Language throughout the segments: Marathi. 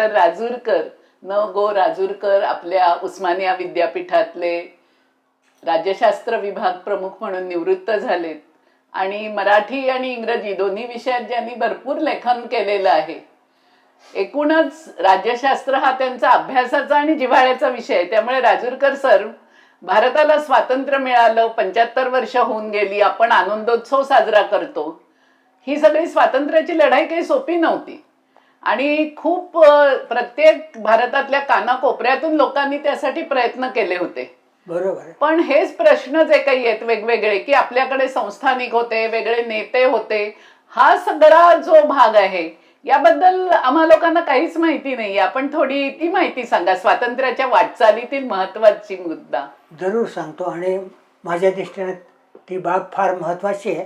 डॉक्टर राजूरकर. न गो राजूरकर आपल्या उस्मानिया विद्यापीठातले राज्यशास्त्र विभाग प्रमुख म्हणून निवृत्त झालेत. आणि मराठी आणि इंग्रजी दोन्ही विषयात ज्यांनी भरपूर लेखन केलेलं आहे. एकूणच राज्यशास्त्र हा त्यांचा अभ्यासाचा आणि जिव्हाळ्याचा विषय आहे. त्यामुळे राजूरकर सर भारताला स्वातंत्र्य मिळालं पंच्याहत्तर वर्ष होऊन गेली आपण आनंदोत्सव साजरा करतो. ही सगळी स्वातंत्र्याची लढाई काही सोपी नव्हती. आणि खूप प्रत्येक भारतातल्या कानाकोपऱ्यातून लोकांनी त्यासाठी प्रयत्न केले होते. बरोबर पण हेच प्रश्न जे काही आहेत वेगवेगळे की आपल्याकडे संस्थानिक होते वेगळे नेते होते हा सगळा जो भाग आहे याबद्दल आम्हा लोकांना काहीच माहिती नाही आपण थोडी ती माहिती सांगा स्वातंत्र्याच्या वाटचालीतील महत्वाची मुद्दा. जरूर सांगतो आणि माझ्या दृष्टीने ती बाब फार महत्त्वाची आहे.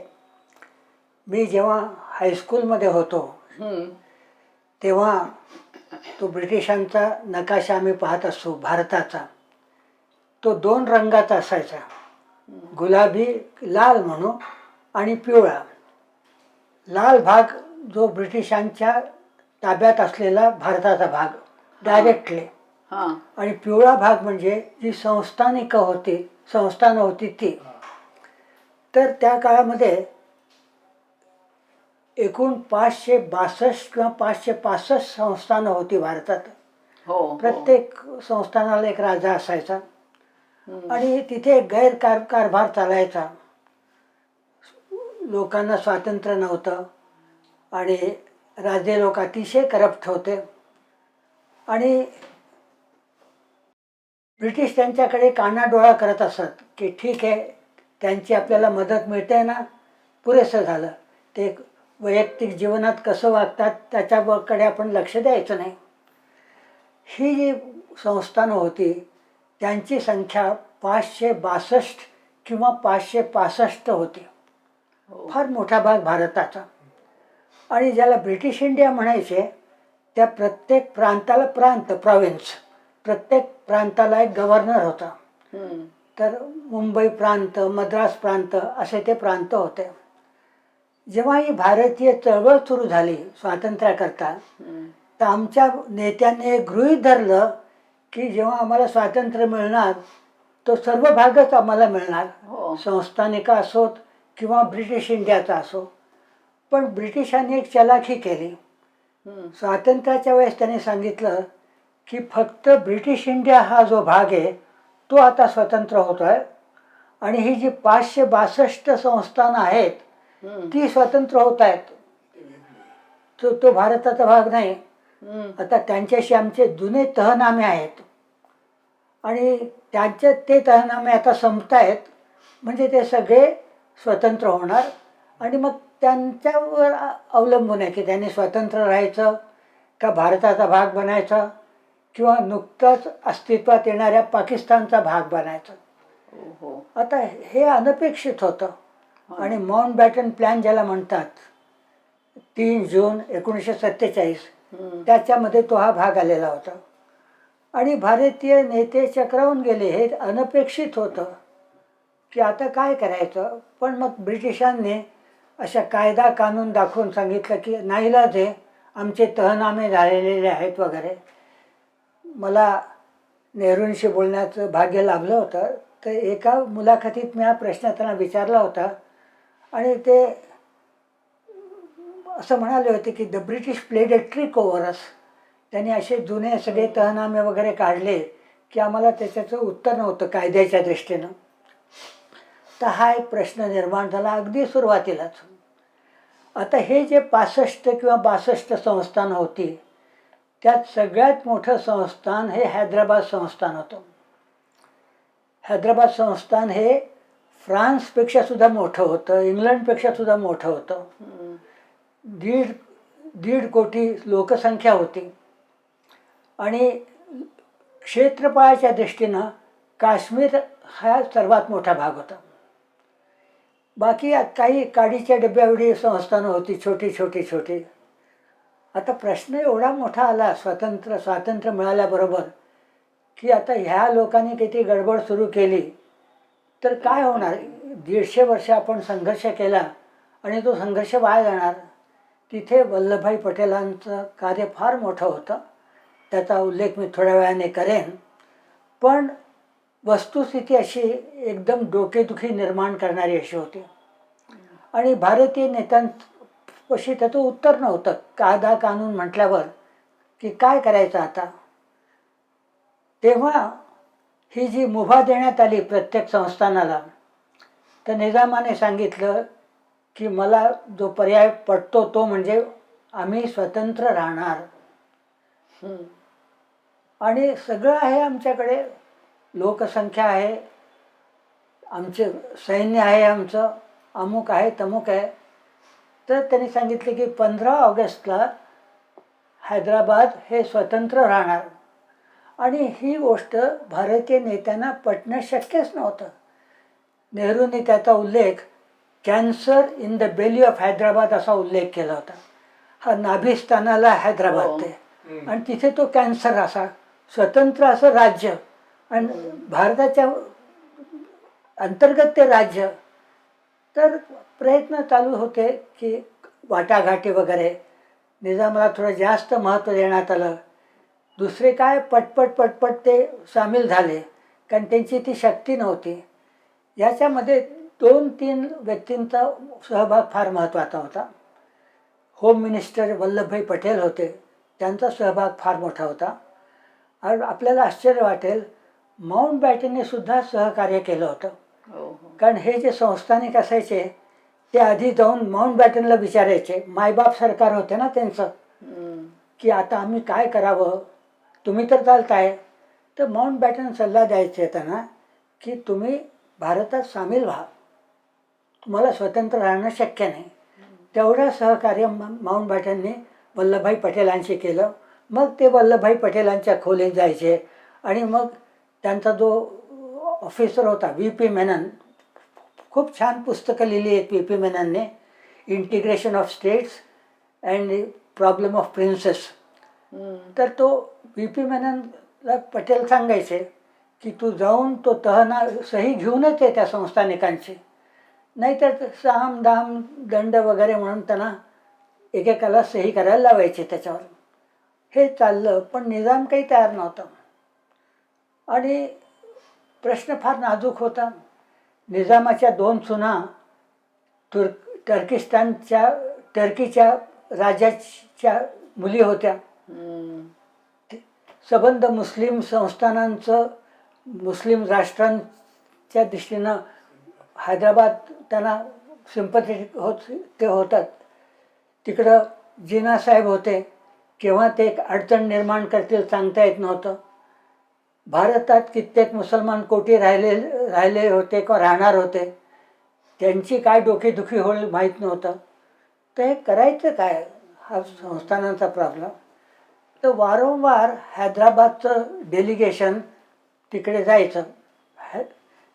मी जेव्हा हायस्कूलमध्ये होतो तेव्हा तो ब्रिटिशांचा नकाशा आम्ही पाहत असतो भारताचा. तो दोन रंगाचा असायचा. गुलाबी लाल म्हणू आणि पिवळा. लाल भाग जो ब्रिटिशांच्या ताब्यात असलेला भारताचा भाग डायरेक्टली हा. आणि पिवळा भाग म्हणजे जी संस्थानिक होती संस्थानं होती ती. तर त्या काळामध्ये एकूण पाचशे बासष्ट किंवा पाचशे पासष्ट संस्थानं होती भारतात. हो हो. प्रत्येक संस्थानाला एक राजा असायचा. आणि तिथे गैरकार कारभार चालायचा. लोकांना स्वातंत्र्य नव्हतं. आणि राजे लोक अतिशय करप्ट होते. आणि ब्रिटिश त्यांच्याकडे कानाडोळा करत असत की ठीक आहे त्यांची आपल्याला मदत मिळते ना? पुरेसं झालं. ते वैयक्तिक जीवनात कसं वागतात त्याच्याकडे आपण लक्ष द्यायचं नाही. ही जी संस्थानं होती त्यांची संख्या पाचशे बासष्ट किंवा पाचशे पासष्ट होती. हो. फार मोठा भाग भारताचा. आणि ज्याला ब्रिटिश इंडिया म्हणायचे त्या प्रत्येक प्रांताला प्रांत प्रॉविन्स प्रत्येक प्रांताला एक गव्हर्नर होता. तर मुंबई प्रांत मद्रास प्रांत असे ते प्रांत होते. जेव्हा ही भारतीय चळवळ सुरू झाली स्वातंत्र्याकरता तर आमच्या नेत्यांनी हे गृहीत धरलं की जेव्हा आम्हाला स्वातंत्र्य मिळणार तो सर्व भागच आम्हाला मिळणार. हो. संस्थानिका असोत किंवा ब्रिटिश इंडियाचा असो. पण ब्रिटिशांनी एक चलाखी केली. स्वातंत्र्याच्या वेळेस त्यांनी सांगितलं की फक्त ब्रिटिश इंडिया हा जो भाग आहे तो आता स्वतंत्र होतो आहे आणि ही जी पाचशे बासष्ट संस्थानं आहेत ती स्वतंत्र होत आहेत तो तो भारताचा भाग नाही. आता त्यांच्याशी आमचे जुने तहनामे आहेत. आणि त्यांचे ते तहनामे आता संपत आहेत म्हणजे ते सगळे स्वतंत्र होणार. आणि मग त्यांच्यावर अवलंबून आहे की त्यांनी स्वतंत्र राहायचं का भारताचा भाग बनायचा किंवा नुकताच अस्तित्वात येणाऱ्या पाकिस्तानचा भाग बनायचा. आता हे अनपेक्षित होतं. आणि माउंट बॅटन प्लॅन ज्याला म्हणतात तीन जून एकोणीसशे सत्तेचाळीस त्याच्यामध्ये तो हा भाग आलेला होता. आणि भारतीय नेते चक्रावून गेले हे अनपेक्षित होतं की आता काय करायचं. पण मग ब्रिटिशांनी अशा कायदा कानून दाखवून सांगितलं की नाईलाज आहे आमचे तहनामे झालेले आहेत वगैरे. मला नेहरूंशी बोलण्याचं भाग्य लाभलं होतं. तर एका मुलाखतीत मी हा प्रश्न त्यांना विचारला होता. आणि ते असं म्हणाले होते की the British played a trick over us त्यांनी असे जुने सगळे तहनामे वगैरे काढले की आम्हाला त्याच्याचं उत्तर नव्हतं कायद्याच्या दृष्टीनं. तर हा एक प्रश्न निर्माण झाला अगदी सुरुवातीलाच. आता हे जे पासष्ट किंवा बासष्ट संस्थान होती त्यात सगळ्यात मोठं संस्थान हे हैदराबाद संस्थान होतं. हैदराबाद संस्थान हे फ्रान्सपेक्षा सुद्धा मोठं होतं इंग्लंडपेक्षा सुद्धा मोठं होतं. दीड दीड कोटी लोकसंख्या होती. आणि क्षेत्रफळाच्या दृष्टीनं काश्मीर हा सर्वात मोठा भाग होता. बाकी काही काडीच्या डब्यावडी संस्थानं होती छोटी छोटी छोटी. आता प्रश्न एवढा मोठा आला स्वातंत्र्य स्वातंत्र्य मिळाल्याबरोबर की आता ह्या लोकांनी किती गडबड सुरू केली तर काय होणार? दीडशे वर्ष आपण संघर्ष केला आणि तो संघर्ष वाया जाणार. तिथे वल्लभभाई पटेलांचं कार्य फार मोठं होतं. त्याचा उल्लेख मी थोड्या वेळाने करेन. पण वस्तुस्थिती अशी एकदम डोकेदुखी निर्माण करणारी अशी होती. आणि भारतीय नेत्यांपाशी त्याचं उत्तर नव्हतं. कायदा कानून म्हटल्यावर की काय करायचं आता? तेव्हा ही जी मुभा देण्यात आली प्रत्येक संस्थानाला तर निजामाने सांगितलं की मला जो पर्याय पटतो तो म्हणजे आम्ही स्वतंत्र राहणार. आणि सगळं आहे आमच्याकडे लोकसंख्या आहे आमचे सैन्य आहे आमचं अमुक आहे तमुक आहे. तर त्यांनी सांगितले की पंधरा ऑगस्टला हैदराबाद हे स्वतंत्र राहणार. आणि ही गोष्ट भारतीय नेत्यांना पटणं शक्यच नव्हतं. नेहरूंनी त्याचा उल्लेख cancer in the belly of Hyderabad असा उल्लेख केला होता. हा नाभिस्थानाला हैदराबाद हो. ते. आणि तिथे तो कॅन्सर असा स्वतंत्र असं राज्य आणि भारताच्या अंतर्गत ते राज्य. तर प्रयत्न चालू होते की वाटाघाटी वगैरे निजामाला थोडं जास्त महत्त्व देण्यात आलं. दुसरे काय पटपट पटपट ते सामील झाले कारण त्यांची ती शक्ती नव्हती. याच्यामध्ये दोन तीन व्यक्तींचा सहभाग फार महत्त्वाचा होता. होम मिनिस्टर वल्लभभाई पटेल होते त्यांचा सहभाग फार मोठा होता. आणि आपल्याला आश्चर्य वाटेल माउंट बॅटनने सुद्धा सहकार्य केलं होतं. हो हो. कारण हे जे संस्थानिक असायचे ते आधी जाऊन माउंट बॅटनला विचारायचे. मायबाप सरकार होते ना त्यांचं. की आता आम्ही काय करावं? तुम्ही तर चालताय. तर माउंट बॅटन सल्ला द्यायचे येताना की तुम्ही भारतात सामील व्हा. तुम्हाला स्वतंत्र राहणं शक्य नाही. तेवढं सहकार्य माउंट बॅटनने वल्लभभाई पटेलांशी केलं. मग ते वल्लभभाई पटेलांच्या खोलीत जायचे. आणि मग त्यांचा जो ऑफिसर होता व्ही पी मेनन खूप छान पुस्तकं लिहिली आहेत V P मेननने integration of states and problem of princes तर तो व्ही पी मेननला पटेल सांगायचे की तू जाऊन तो तहना सही घेऊनच ये त्या संस्थानिकांची नाहीतर साम दाम दंड वगैरे म्हणून त्यांना एकेकाला सही करायला लावायचे त्याच्यावर. हे चाललं पण निजाम काही तयार नव्हता. आणि प्रश्न फार नाजूक होता. निजामाच्या दोन सुना तुर्क टर्किस्तानच्या टर्कीच्या राजाच्या मुली होत्या. संबंध मुस्लिम संस्थानांचं मुस्लिम राष्ट्रांच्या दृष्टीनं हैदराबाद त्यांना सिंपथेटिक होत ते होतात. तिकडं जिनासाहेब होते केव्हा ते एक अडचण निर्माण करतील सांगता येत नव्हतं. भारतात कित्येक मुसलमान कोटी राहिले राहिले होते किंवा राहणार होते त्यांची काय डोकेदुखी होईल माहीत नव्हतं. ते करायचं काय? हा संस्थानांचा प्रॉब्लेम तर वारंवार हैदराबादचं डेलिगेशन तिकडे जायचं. है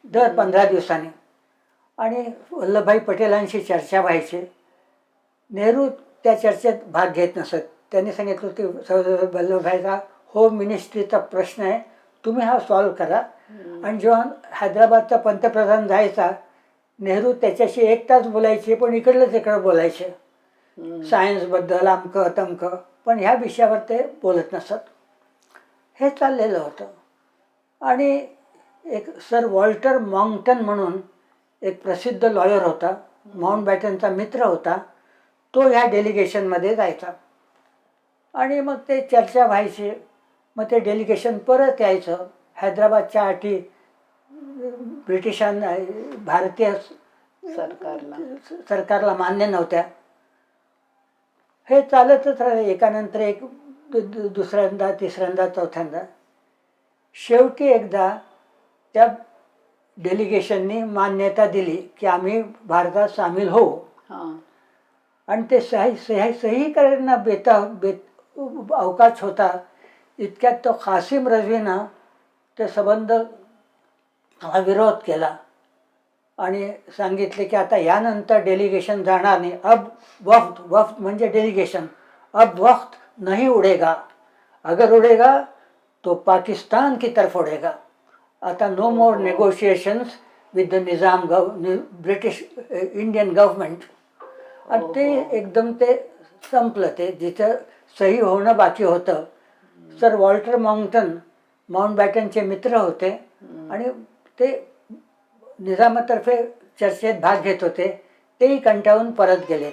दर पंधरा दिवसांनी. आणि वल्लभभाई पटेलांशी चर्चा व्हायची. नेहरू त्या चर्चेत भाग घेत नसत. त्यांनी सांगितलं की वल्लभभाईचा होम मिनिस्ट्रीचा प्रश्न आहे. तुम्ही हा सॉल्व्ह करा. आणि जेव्हा हैदराबादचा पंतप्रधान जायचा नेहरू त्याच्याशी एक तास बोलायचे पण इकडलं तिकडं बोलायचे. सायन्सबद्दल अमकं तमकं. पण ह्या विषयावर ते बोलत नसत. हे चाललेलं होतं. आणि एक सर वॉल्टर मॉंगटन म्हणून एक प्रसिद्ध लॉयर होता माउंट बॅटनचा मित्र होता तो ह्या डेलिगेशनमध्ये जायचा. आणि मग ते चर्चा व्हायची मग ते डेलिगेशन परत यायचं. हैदराबादच्या अटी ब्रिटिशांना भारतीय सरकारला. सरकारला मान्य नव्हत्या. हे चालतच राहिले. एकानंतर एक दुसऱ्यांदा तिसऱ्यांदा चौथ्यांदा. शेवटी एकदा त्या डेलिगेशननी मान्यता दिली की आम्ही भारतात सामील होऊ. हा. आणि ते सही सही सही करण्याला बेता बेत अवकाश होता. इतक्यात तो कासिम रजवीनं ते संबंध हा विरोध केला. आणि सांगितले की आता यानंतर डेलिगेशन जाणार नाही. अब वफ्त वफ्त म्हणजे डेलिगेशन अब वक्त नहीं उडेगा. अगर उडेगा तो पाकिस्तान की तरफ उडेगा. आता no more negotiations with the Nizam गव ब्रिटिश इंडियन गव्हर्मेंट आणि ते एकदम ते संपलं ते. जिथं सही होणं बाकी होतं. सर वॉल्टर माउंटन माउंट बॅटनचे मित्र होते. आणि ते निजामातर्फे चर्चेत भाग घेत होते तेही कंटाळून परत गेले